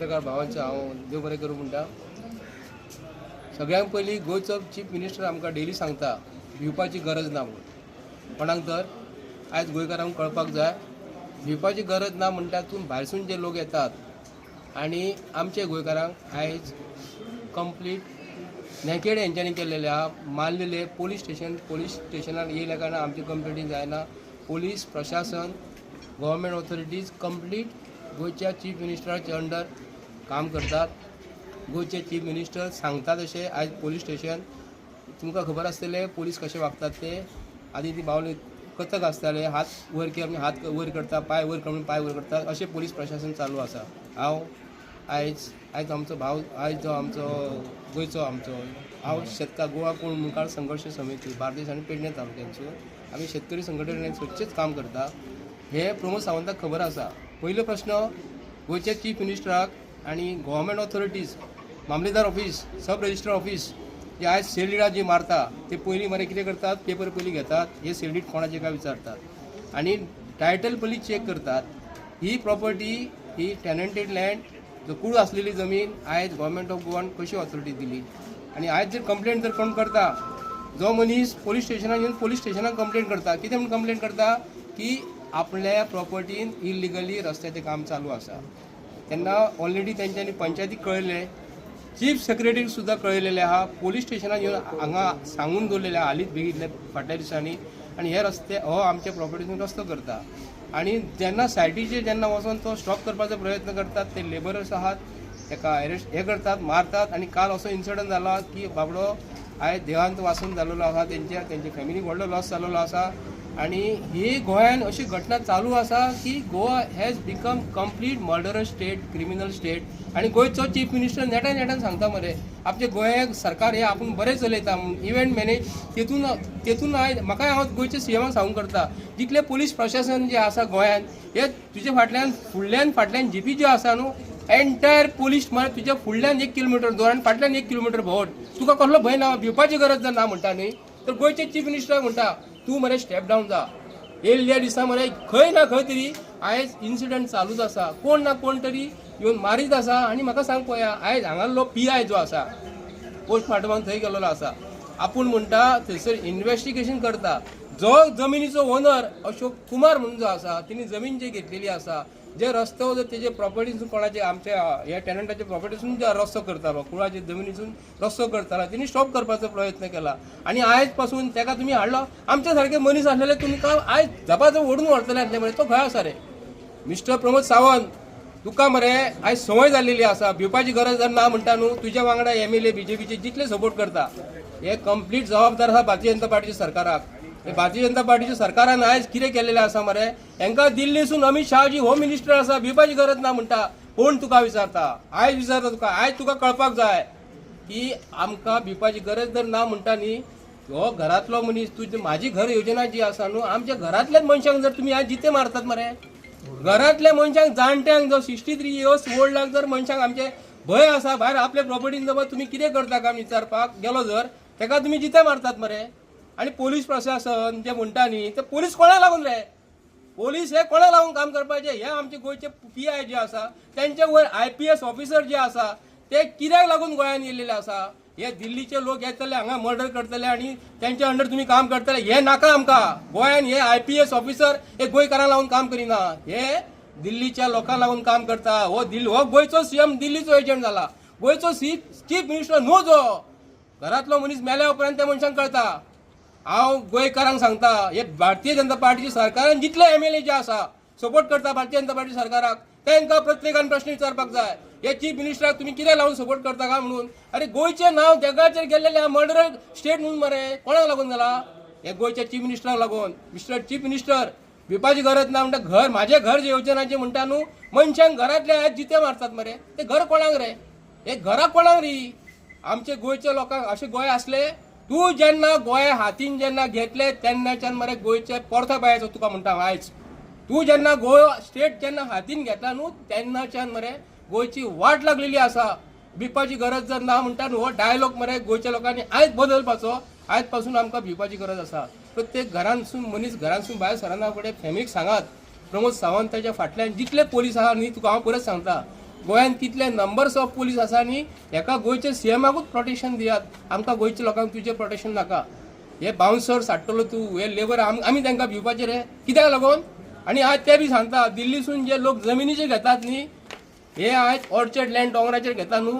पत्रकार भावांचे हांव देव बरें करूं म्हणटा सगळ्यांत पयलीं गोंयचो चीफ मिनिस्टर आमकां डेली सांगता भिवपाची गरज ना म्हणून कोणाक तर? आयज गोंयकारांक कळपाक जाय भिवपाची गरज ना म्हणटा तूं भायरसून जे लोक येतात आनी आमचे गोंयकारांक आयज कंप्लीट नेकेड हेंच्यांनी केलेले आहा मारलेले पोलीस स्टेशन पोलीस स्टेशनार येयल्या कारणान आमची कंप्लेटी जायना. पोलीस प्रशासन गव्हर्मेंट ऑथॉरिटीज कंप्लीट गोंयच्या चीफ मिनिस्टराच्या अंडर काम करतात. गोंयचे चीफ मिनिस्टर सांगतात तशें आयज पोलीस स्टेशन. तुमकां खबर आसतलें पोलीस कशें वागतात ते? आदी ती बावले कथक आसताले हात वयर केले हात वयर करता पांय वयर करून पांय वयर करता अशें पोलीस प्रशासन चालू आसा. हांव आयज आयज आमचो भाव आयज जो आमचो गोंयचो आमचो हांव शेतकार गोवा कोण मुखार संघर्श समिती बार्देस आनी पेडणे तालुक्यांचो. आमी शेतकरी संघटनेन सदचेंच काम करता. हे प्रमोद सावंताक खबर आसा. पयलो प्रश्न गोंयच्या चीफ मिनिस्टराक आनी गव्हर्मेंट ऑथॉरिटीज मामलेदार ऑफिस सब रजिस्टर ऑफिस जे आयज सेल जी मारता. ते पयलीं मरे कितें करतात? पेपर पयलीं घेतात. हे सेल कोणाचे काय विचारतात? आनी टायटल पयलीं चेक करतात. ही प्रॉपर्टी ही टॅनंटेड लँड जो कूळ आसलेली जमीन आयज गव्हर्मेंट ऑफ गोवान कशी ऑथॉरिटी दिली? आनी आयज जर कंप्लेंट जर कोण करता जो मनीस पोलीस स्टेशनाक येवन पोलीस स्टेशनाक कंप्लेंट करता कितें म्हणून कंप्लेंट करता? की आपल्या प्रॉपर्टीन इलिगली रस्त्याचें काम चालू आसा तेन्ना ऑलरेडी तेंच्यांनी पंचायतीक कळयलें चीफ सेक्रेटरीक सुद्दां कळयलेलें आहा पोलीस स्टेशनाक येवन हांगा सांगून दवरलेलें आहा हालींच बेगितले फाटल्या दिसांनी. आनी हे रस्ते हो आमच्या प्रॉपर्टीसून रस्तो करता. आनी जेन्ना सायटीचेर जेन्ना वचोन तो स्टॉप करपाचो प्रयत्न करतात ते लेबरर्स आहात. ताका अरेस्ट हे करतात मारतात. आनी काल असो इन्सिडंट जाला की बाबडो आयज देहांत वासून जाल्लो आसा तेंच्या तेंचे फॅमिलीक व्हडलो लॉस जाल्लो आसा आनी ही गोंयान अशी घटना चालू आसा की Goa has become complete murderous state criminal state आनी गोंयचो चीफ मिनिस्टर नेटान नेटान सांगता मरे आमचे गोंयाक सरकार हे आपूण बरें चलयता म्हणून इव्हेंट मॅनेज तेतून तेतून आयज म्हाका हांव गोंयच्या सीएमाक सांगूंक करता जितले पुलीस प्रशासन जे आसा गोंयान हे तुजे फाटल्यान फुडल्यान फाटल्यान जीपी ज्यो आसा न्हू एंटायर पुलीस म्हळ्यार तुज्या फुडल्यान एक किलोमिटर दूर आनी फाटल्यान एक किलोमिटर भोंवट तुका कसलो भंय ना भिवपाची गरज जर ना म्हणटा न्ही तर गोंयचे चीफ मिनिस्टर म्हणटा तूं मरे स्टेप डावन जा. येयल्ल्या दिसा मरे खंय ना खंय तरी आयज इन्सिडंट चालूच आसा कोण ना कोण तरी येवन मारीत आसा आनी म्हाका सांग पळया आयज हांगालो पी आय जो आसा पोस्टमार्टमाक थंय गेल्लो आसा आपूण म्हणटा थंयसर इन्व्हेस्टिगेशन करता. जो जमिनीचो ओनर अशोक कुमार म्हणून जो आसा तिने जमीन जी घेतलेली आसा जे रस्तो जर तेजे प्रॉपर्टीसून कोणाचे आमच्या ह्या टॅलंटाचे प्रॉपर्टीसून जे रस्तो करतालो कुळाचे जमिनीसून रस्तो करतालो तिने स्टॉप करपाचो प्रयत्न केला. आणि आयजपासून त्याका तुम्ही हाडलो? आमच्या सारखे मनीस असलेले तुमकां आयज झपाझप ओढून व्हरतले आसले मरे तो खंय आसा रे मिस्टर प्रमोद सावंत तुका मरे आयज संवय जाल्लेली आसा भिवपाची गरज जर ना म्हणटा न्हू तुज्या वांगडा M L A B J पीचे जितले सपोर्ट करता. हे कंप्लीट जबाबदार आसा भारतीय जनता पार्टीच्या सरकाराक. भारतीय जनता पार्टीच्या सरकारान आयज कितें केलेलें आसा मरे. हांकां दिल्लीसून अमित शहाजी होम मिनिस्टर आसा भिवपाची गरज ना म्हणटा कोण तुका विचारता? आयज विचारता तुका. आयज तुका कळपाक जाय की आमकां भिवपाची गरज जर ना म्हणटा न्ही हो घरांतलो मनीस तुजी म्हाजी घर योजना जी आसा न्हू आमच्या घरांतल्याच मनशांक जर तुमी आयज जिते मारतात मरे. घरांतल्या मनशांक जाणट्यांक जो सिक्स्टी थ्री इयर्स ओल्डाक जर मनशांक आमचे भंय आसा भायर आपल्या प्रॉपर्टीन जर तुमी कितें करता काम विचारपाक? गेलो जर तेका तुमी जिते मारतात मरे. आनी पोलीस प्रशासन जे म्हणटा न्ही ते पोलीस कोणाक लागून रे? पोलीस हे कोणाक लागून काम करपाचे? हे आमचे गोंयचे पी आय जे आसा त्यांचे वयर आय पी एस ऑफिसर जे आसा ते कित्याक लागून गोंयान येयलेले आसा. हे दिल्लीचे लोक येतले हांगा मर्डर करतले आणि त्यांच्या अंडर तुम्ही काम करतले. हे नाका आमकां. गोंयान हे आय पी एस ऑफिसर हे गोंयकारांक लागून काम करिना. हे दिल्लीच्या लोकांक लागून काम करता. हो दिल्ली हो गोंयचो सीएम दिल्लीचो एजंट जाला गोंयचो सी चीफ मिनिस्टर न्हू जो? घरातलो मनीस मेल्या उपरांत त्या मनशांक कळटा हांव गोंयकारांक सांगता हे भारतीय जनता पार्टीचे सरकारान जितले एम एल ए जे आसा सपोर्ट करता भारतीय जनता पार्टी सरकाराक तांकां प्रत्येकान प्रश्न विचारपाक जाय. हे चीफ मिनिस्टराक तुमी कितें लावन सपोर्ट करता काय म्हणून? अरे गोंयचें नांव जगाचेर गेल्लेले मर्डर स्टेट म्हणून मरे कोणाक लागून जाला? हे गोंयच्या चीफ मिनिस्टराक लागून. मिस्टर चीफ मिनिस्टर भिवपाची गरज ना म्हणटा घर म्हाजें घर जे योजनाचे म्हणटा न्हू मनशांक घरांतले आयज जिते मारतात मरे ते घर कोणाक रे? हे घरा कोणाक री? आमचे गोंयच्या लोकांक अशें गोंय आसले तूं जेन्ना गोंय हातीन जेन्ना घेतले तेन्नाच्यान मरे गोंयचे परतो पायाचो तुका म्हणटा हांव आयज. तूं जेन्ना गोंय स्टेट जेन्ना हातीन घेतला न्हू तेन्नाच्यान मरे गोंयची वाट लागलेली आसा. भिवपाची गरज जर ना म्हणटा न्हू हो डायलॉग मरे गोंयच्या लोकांनी आयज बदलपाचो. आयजपासून आमकां भिवपाची गरज आसा. प्रत्येक घरांसून मनीस घरांसून भायर सरना फुडें फॅमिलीक सांगात. प्रमोद सावंताच्या फाटल्यान जितले पोलीस आहा न्ही तुका हांव परत सांगता. गोंयांत कितले नंबर्स ऑफ पुलीस आसा न्ही हेका गोंयच्या सीएमाकूच प्रोटेक्शन दियात. आमकां गोंयच्या लोकांक तुजें प्रोटेक्शन नाका. हे बाउन्सर्स हाडटलो तूं हे लेबर आमी तांकां भिवपाचें रे कित्याक लागून? आनी आज ते बी सांगता दिल्लीसून जे लोक जमिनीचे घेतात न्ही हे आयज ऑर्चर्ड लँड डोंगराचेर घेता न्हू.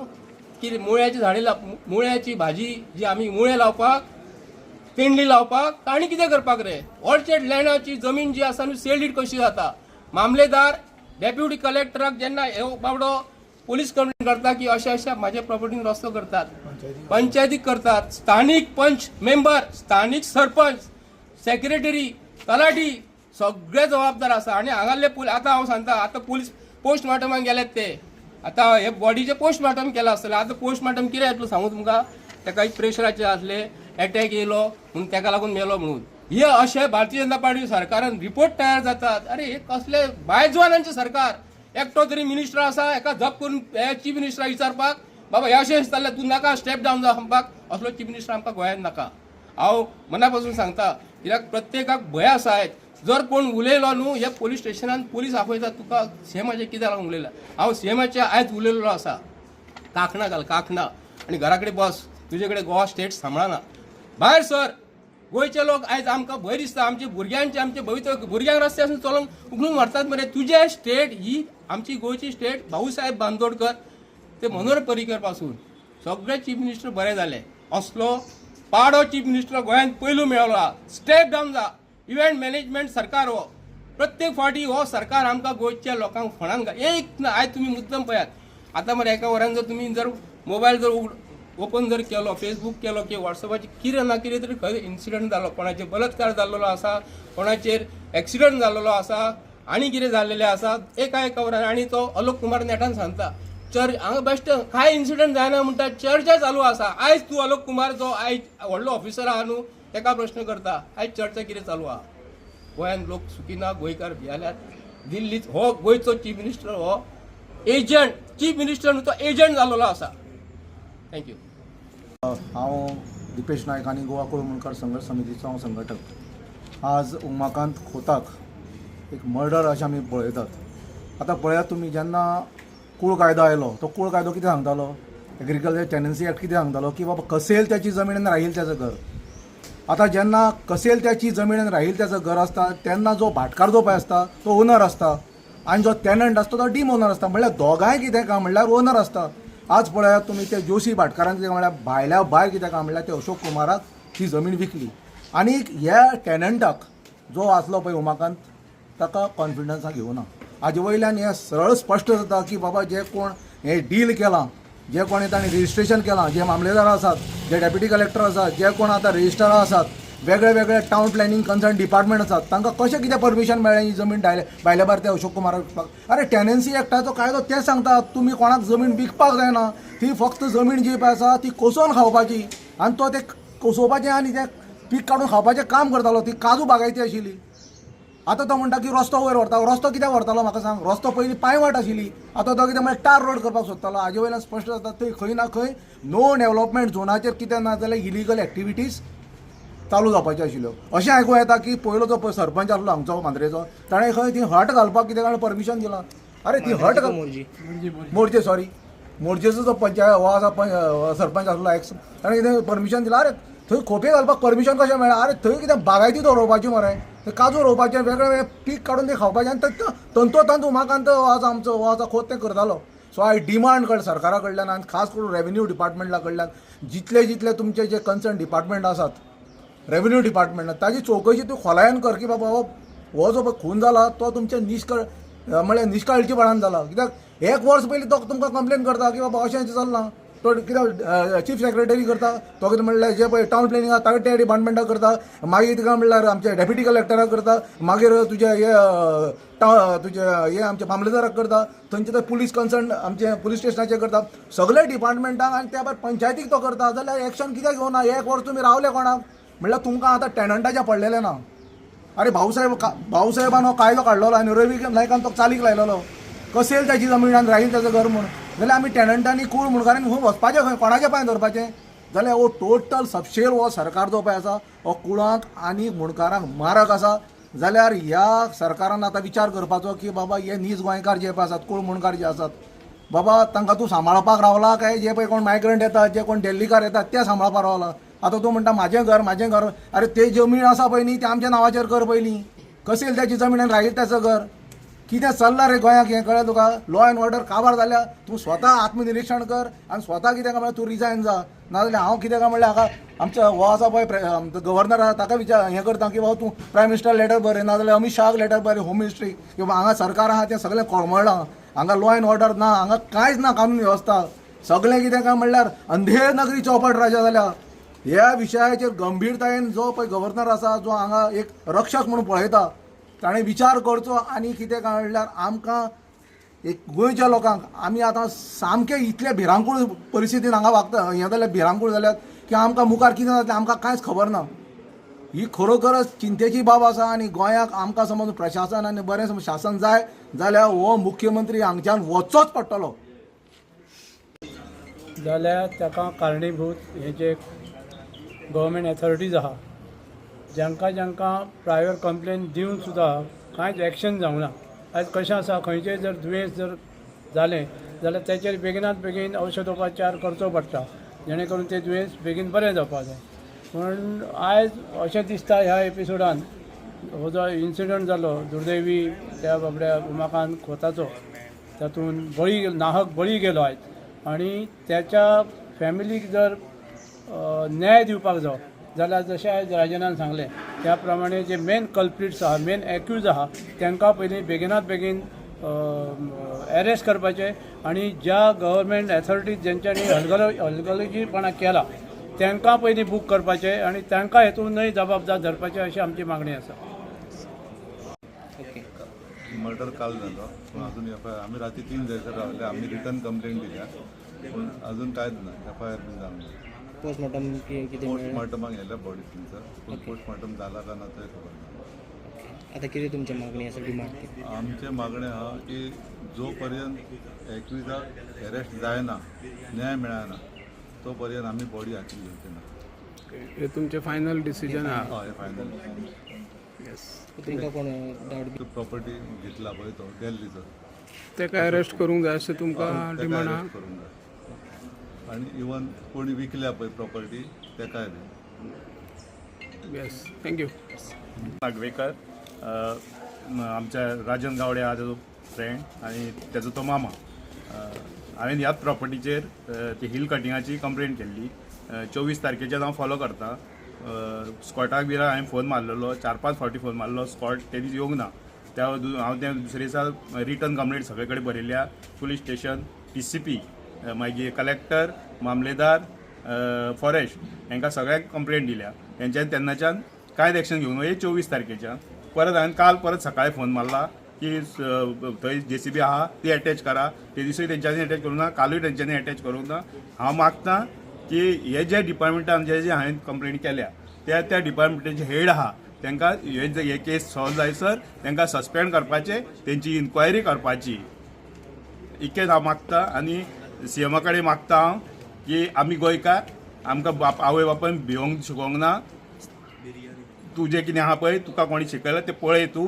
की मुळ्याची झाडां लाव मुळ्याची भाजी जी आमी मुळे लावपाक तेंडली लावपाक ताणी कितें करपाक रे? ऑर्चर्ड लँडाची जमीन जी आसा न्हू सेल डीड कशी जाता? मामलेदार डेप्युटी कलेक्टराक जेन्ना हे बाबडो पोलीस कंप्लेंट करता की अशें अशें म्हाज्या प्रॉपर्टीन रस्तो करतात. पंचायतीक करतात. स्थानीक पंच मेंबर स्थानीक सरपंच सेक्रेटरी तलाटी सगळे जबाबदार आसा आनी हांगाले पुल आतां हांव सांगता आतां पुलीस पोस्ट मॉर्टमाक गेलेत ते. आतां हे बॉडीचे पोस्ट मॉर्टम केला आसतलें आतां पोस्ट मॉर्टम कितें येतलो सांगू तुमकां? तेका एक प्रेशराचे आसले एटॅक येयलो म्हणून तेका लागून मेलो म्हणून. हे अशें भारतीय जनता पार्टी सरकारान रिपोर्ट तयार जातात. अरे हे कसले बायजवानांचे सरकार. एकटो तरी मिनिस्टर आसा एका झप करून हे चीफ मिनिस्टराक विचारपाक बाबा हे अशें दिसतालें तूं नाका स्टेप डावन जावपाक असलो चीफ मिनिस्टर आमकां गोंयांत नाका. हांव मना पासून सांगता कित्याक प्रत्येकाक भंय आसा जर कोण उलयलो न्हू हे पोलीस स्टेशनान पोलीस आपयतात तुका सीएमाचेर कित्याक लागून उलयला? हांव सीएमाचेर आयज उलयलेलो आसा कांकणा घाल कांकणा आनी घरा कडेन बस. तुजे कडेन गोवा स्टेट सांबाळना भायर सर गोंयचे लोक आयज आमकां भंय दिसता. आमच्या भुरग्यांचे आमचे भवितव्य भुरग्यांक रस्त्यासून चलोवंक उगडून व्हरतात मरे. तुजे स्टेट ही आमची गोंयची स्टेट भाऊसाहेब बांदोडकर ते मनोहर पर्रीकरपासून. सगळे चीफ मिनिस्टर बरे जाले. असलो पाडो चीफ मिनिस्टर गोंयांत पयलू मेळलो स्टेप डावन जा. इव्हेंट मॅनेजमेंट सरकार हो. प्रत्येक फावटी हो सरकार आमकां गोंयच्या लोकांक फणान घाल. एक ना आयज तुमी मुद्दम पळयात. आतां मरे एका वरान जर तुमी जर मोबायल जर उगड ओपन जर केलो फेसबूक केलो की व्हॉट्सअपाचेर कितें ना कितें तरी खंय इन्सिडंट जालो कोणाचेर बलात्कार जाल्लो आसा कोणाचेर एक्सिडंट जाल्लो आसा आनी कितें जाल्लेलें आसा एका एका वरान आनी तो अलोक कुमार नेटान सांगता चर्च हांगा बेश्ट कांय इन्सिडंट जायना म्हणटा चर्चा चालू आसा आयज तूं अलोक कुमार जो आयज व्हडलो ऑफिसर आहा न्हू तेका प्रश्न करता आयज चर्चा कितें चालू आहा. गोंयान लोक सुखी ना गोंयकार भियाल्यात. दिल्लीत हो गोंयचो चीफ मिनिस्टर हो एजंट चीफ मिनिस्टर न्हू तो एजंट जाल्लो आसा थँक्यू हांव दिपेश नायक आनी गोवा कोळमुणकार संघर्श समितीचो हांव संघटक. आज उमाकांत खोताक एक मर्डर अशें आमी पळयतात. आतां पळयात तुमी जेन्ना कूळ कायदो आयलो तो कूळ कायदो कितें सांगतालो? एग्रीकल्चर टेंडन्सी एक्ट कितें सांगतालो? की बाबा कसेल त्याची जमीन आनी राहील त्याचं घर? आतां जेन्ना कसेल त्याची जमीन आनी राहील त्याचं घर आसता तेन्ना जो भाटकार जो पळय आसता तो ओनर आसता आनी जो टॅनंट आसता तो डीम ओनर आसता म्हणल्यार दोगांय कितें काय म्हणल्यार ओनर आसता आज पळयात तुमी ते जोशी भाटकारान कितें म्हणल्यार भायल्या भायर कितें काय म्हणल्यार ते अशोक कुमाराक ती जमीन विकली. आनी ह्या टॅनंटाक जो आसलो पळय उमाकांत ताका कॉन्फिडन्सा घेवना हाजे वयल्यान हें सरळ स्पश्ट जाता की बाबा जे कोण हें डील केलां जे कोणी ताणें रजिस्ट्रेशन केलां जे मामलेदार आसात जे डेप्युटी कलेक्टर आसात जे कोण आतां रजिस्ट्रार आसात वेगळे वेगळे टावन प्लॅनिंग कन्सर्न डिपार्टमेंट आसात तांकां कशें कितें परमिशन मेळ्ळें ही जमीन डायले भायल्या भायर ते अशोक कुमार विकपाक अरे टॅनन्सी एक्टाचो कायदो ते सांगता तुमी कोणाक जमीन विकपाक जायना. ती फक्त जमीन जी पळय आसा ती कोसोवन खावपाची. आनी तो ते कोसोवपाचें आनी तें पीक काडून खावपाचें काम करतालो. ती काजू बागायती आशिल्ली आतां तो म्हणटा की रस्तो वयर व्हरता. रस्तो कित्याक व्हरतालो म्हाका सांग? रस्तो पयलीं पांयवाट आशिल्ली आतां तो कितें म्हळ्यार टार रोड करपाक सोदतालो. हाजे वयल्यान स्पश्ट जाता थंय खंय ना खंय नो डेव्हलपमेंट झोनाचेर कितें ना जाल्यार इलिगल एक्टिविटीज चालू जावपाच्यो आशिल्ल्यो. अशें आयकूं येता की पयलो जो पळय सरपंच आसलो हांगचो मांद्रेचो ताणें खंय ती हट घालपाक कितें काय परमिशन दिलां. अरे ती हट मोर्जे. सॉरी मोर्जेचो जो पंचायत हो आसा सरपंच आसलो एक्स ताणें कितें परमिशन दिलां? अरे थंय खोपे घालपाक परमिशन कशें मेळ्ळें? अरे थंय कितें बागायती तो रोवपाची मरे. थंय काजू रोवपाचें वेगळे वेगळे पीक काडून ते खावपाचें आनी थंय तंतोतंत उमाकांत हो आसा आमचो हो आसा खोत तें करतालो. सो आय डिमांड कर सरकारा कडल्यान आनी खास करून रेव्हेन्यू डिपार्टमेंटा कडल्यान जितले जितले तुमचे जे कन्सर्न डिपार्टमेंट आसात रेव्हेन्यू डिपार्टमेंट ताजी चवकशी तूं खोलायन कर की बाबा हो हो जो खून जाला तो तुमच्या निश्कळ म्हळ्यार म्हणजे निश्काळजीपणान जाला कित्याक एक वर्स पयलीं तो तुमकां कंप्लेन करता की बाबा अशें चल्लां. तो कित्याक चीफ सेक्रेटरी करता. तो कितें म्हणल्यार जे पळय टावन प्लॅनिंग आसा ताका ते डिपार्टमेंटाक करता. मागीर तिका म्हणल्यार आमच्या डेप्युटी कलेक्टराक करता. मागीर तुजे हे टा- तुजे हे आमचे मामलेदाराक करता. थंयचे ते पुलीस कन्सर्न आमचे पुलीस स्टेशनाचेर करता. सगळे डिपार्टमेंटाक आनी त्या भायर पंचायतीक तो करता. जाल्यार एक्शन कित्याक घेवना एक वर्स तुमी रावले कोणाक? म्हणल्यार तुमकां आतां टॅनंटाचे पडलेले ना. अरे भाऊसाहेब का भाऊसाहेबान हो कायदो काडलेलो आनी रवी नायकान तो चालीक लायलेलो. कसेल त्याची जमीन आनी राहील त्याचं घर म्हूण जाल्यार आमी टॅनंटांनी कूळ मुणकारांनी खंय हो वचपाचें खंय कोणाच्या पांय धरपाचें? जाल्यार हो टोटल सपशेल हो सरकार जो पळय आसा हो कुळांक आनी मुणकारांक मारक आसा. जाल्यार ह्या सरकारान आतां विचार करपाचो की बाबा हे नीज गोंयकार जे पळय आसात कूळ मुणकार जे आसात बाबा तांकां तूं सांबाळपाक रावला काय? जे पळय कोण मायग्रंट येतात जे कोण डेल्लीकार येतात ते सांबाळपाक रावला. आतां तूं म्हणटा म्हाजें घर म्हाजें घर. अरे ते जमीन आसा पळय न्ही ते आमच्या नांवाचेर कर पयलीं कसेल त्याची जमीन आनी राहील त्याचं घर? कितें चल्लां रे गोंयाक हें कळ्ळें तुका? लॉ अँड ऑर्डर काबार जाल्यार तूं स्वता आत्मनिरीक्षण कर आनी स्वता कितें काय म्हणल्यार तूं रिजायन जा. नाजाल्यार हांव कितें काय म्हणल्यार हाका आमच्या हो आसा पळय गव्हर्नर आसा ताका विचार हें करता की बाबा तूं प्रायम मिनिस्टर लेटर बरें नाजाल्यार अमित शाहाक लेटर बरें होम मिनिस्ट्री किंवा हांगा सरकार आहा तें सगळें कोळमळ्ळां हांगा लॉ अँड ऑर्डर ना हांगा कांयच ना कानून वेवस्था सगळें कितें काय म्हणल्यार अंधेर नगरी चौपट राजा जाल्या ह्या विशयाचेर गंभीरतायेन जो पळय गव्हर्नर आसा जो हांगा एक रक्षक म्हणून पळयता ताणें विचार करचो आनी कितें काय म्हणल्यार आमकां एक गोंयच्या लोकांक आमी आतां सामके इतले भिरांकूळ परिस्थितीन हांगा वागता हें जाल्यार भिरांकूळ जाल्यात की आमकां मुखार कितें जातलें आमकां कांयच खबर ना. ही खरोखरच चिंतेची बाब आसा आनी गोंयाक आमकां समज प्रशासन आनी बरें समज शासन जाय जाल्यार हो मुख्यमंत्री हांगच्यान वचोच पडटलो. जाल्यार ताका कारणीभूत हे जे गव्हर्मेंट एथॉरिटीज आहा जांकां जांकां प्रायवेट कंप्लेन दिवन सुद्दां कांयच एक्शन जावंक ना आयज कशें आसा खंयचेय जर दुयेंस जर जालें जाल्यार तेचेर बेगिनात बेगीन औषधोपचार करचो पडटा. जेणे करून तें दुयेंस बेगीन बरें जावपाक जाय. पूण आयज अशें दिसता ह्या एपिसोडान हो जो इन्सिडंट जालो दुर्दैवी त्या बाबड्या उमाकांत खोताचो. तातूंत बळी नाहक बळी गेलो आयज आनी त्याच्या फॅमिलीक जर न्याय दिवपाक जाय जाल्यार जशें आयज राजनान सांगलें त्या प्रमाणे जे मेन कल्प्रिट्स आहा मेन एक्यूज आहा तांकां पयलीं बेगिनात बेगीन एरेस्ट करपाचें आनी ज्या गव्हर्मेंट एथॉरिटीज जेंच्यांनी हलगलो हलगर्जीपणा केला तांकां पयलीं बूक करपाचें आनी तांकां हेतूनय जबाबदार धरपाचें अशी आमची मागणी आसा. ओके. मर्डर काल झालो पण अजून एफ आय आम्ही राती तीन जायसर रावले आम्ही रिटर्न कंप्लेंट दिल्या पण अजून कांयच ना एफ आय आर बी जावंक ना पोस्टमॉर्टम कितें पोस्टमॉर्टमाक गेल्या बॉडी थंयसर पूण पोस्टमॉर्टम जाला काय ना तें खबर ना आता कितें तुमची मागणी आसा डिमांड आमचे मागणें आहा की जो पर्यंत एक्विजाक अरेस्ट जायना न्याय मेळना तो पर्यंत आमी बॉडी हाती घेवची ना हे तुमचे फायनल डिसिजन आहा हय फायनल तुमकां कोण डावट प्रॉपर्टी घेतला पळय तो दिल्लीचो तेका अरेस्ट करूंक जाय अशें तुमकां? डिमांड आहा जाय आनी इवन कोणी विकल्या पळय प्रॉपर्टी तेकाय बी येस थँक्यू नागवेकर आमच्या राजन गावडे हा ताजो फ्रेंड आनी तेजो तो मामा. अ, हांवें ह्याच प्रॉपर्टीचेर ती हिल कटिंगाची कंप्लेंट केल्ली चोवीस तारखेच्यान हांव फॉलो करता. स्कॉटाक बी हांवें फोन मारलेलो चार पांच फावटी फोन मारलो. स्कॉट ते दीस येवंक ना. त्या हांव त्या दुसरे दिसा रिटर्न कंप्लेंट सगळे कडेन बरयल्या police station T C P मागीर कलेक्टर मामलेदार फॉरेस्ट हांकां सगळ्यांक कंप्लेंट दिल्या. हेंच्यान तेन्नाच्यान कांयच एक्शन घेवंक ना हे म्हणजे चोवीस तारखेच्यान परत हांवें काल परत सकाळीं फोन मारला की थंय जे सी बी आहा ती अटॅच करा. ते दिसूय तेंच्यांनी अटॅच करूंक ना कालूय तेंच्यांनी अटॅच करूंक ना हांव मागतां की हे जे डिपार्टमेंटान जे जे हांवें कंप्लेंट केल्या त्या त्या डिपार्टमेंटाचे हेड आहा तांकां हे हे केस सॉल्व जायसर तांकां सस्पेंड करपाचें तेंची इन्क्वायरी करपाची. इतकेंच हांव मागतां आनी सी एमा कडेन मागता हांव की आमी गोंयकार आमकां बाप आवय बापायन भिवंक शिकोंक ना. तूं जें कितें आहा पळय तुका कोणी शिकयलां तें पळय तूं.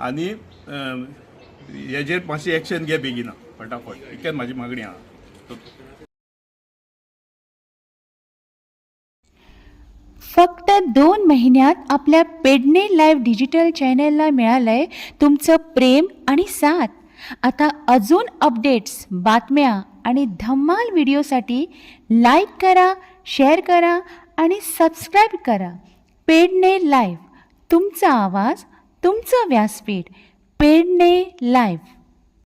आनी हेजेर मातशी एक्शन घे बेगिना फटाफट. इतकेच म्हाजी मागणी आहा. फक्त दोन महिन्यात आपल्या पेडणे लाईव्ह डिजिटल चॅनेलला मिळालंय तुमचं प्रेम आणि साथ. आता अजून अपडेट्स बातम्या. आणि धम्माल व्हिडिओसाठी लाईक करा शेअर करा आणि सबस्क्राईब करा. पेडणे लाईव्ह तुमचा आवाज तुमचं व्यासपीठ पेडणे लाईव्ह.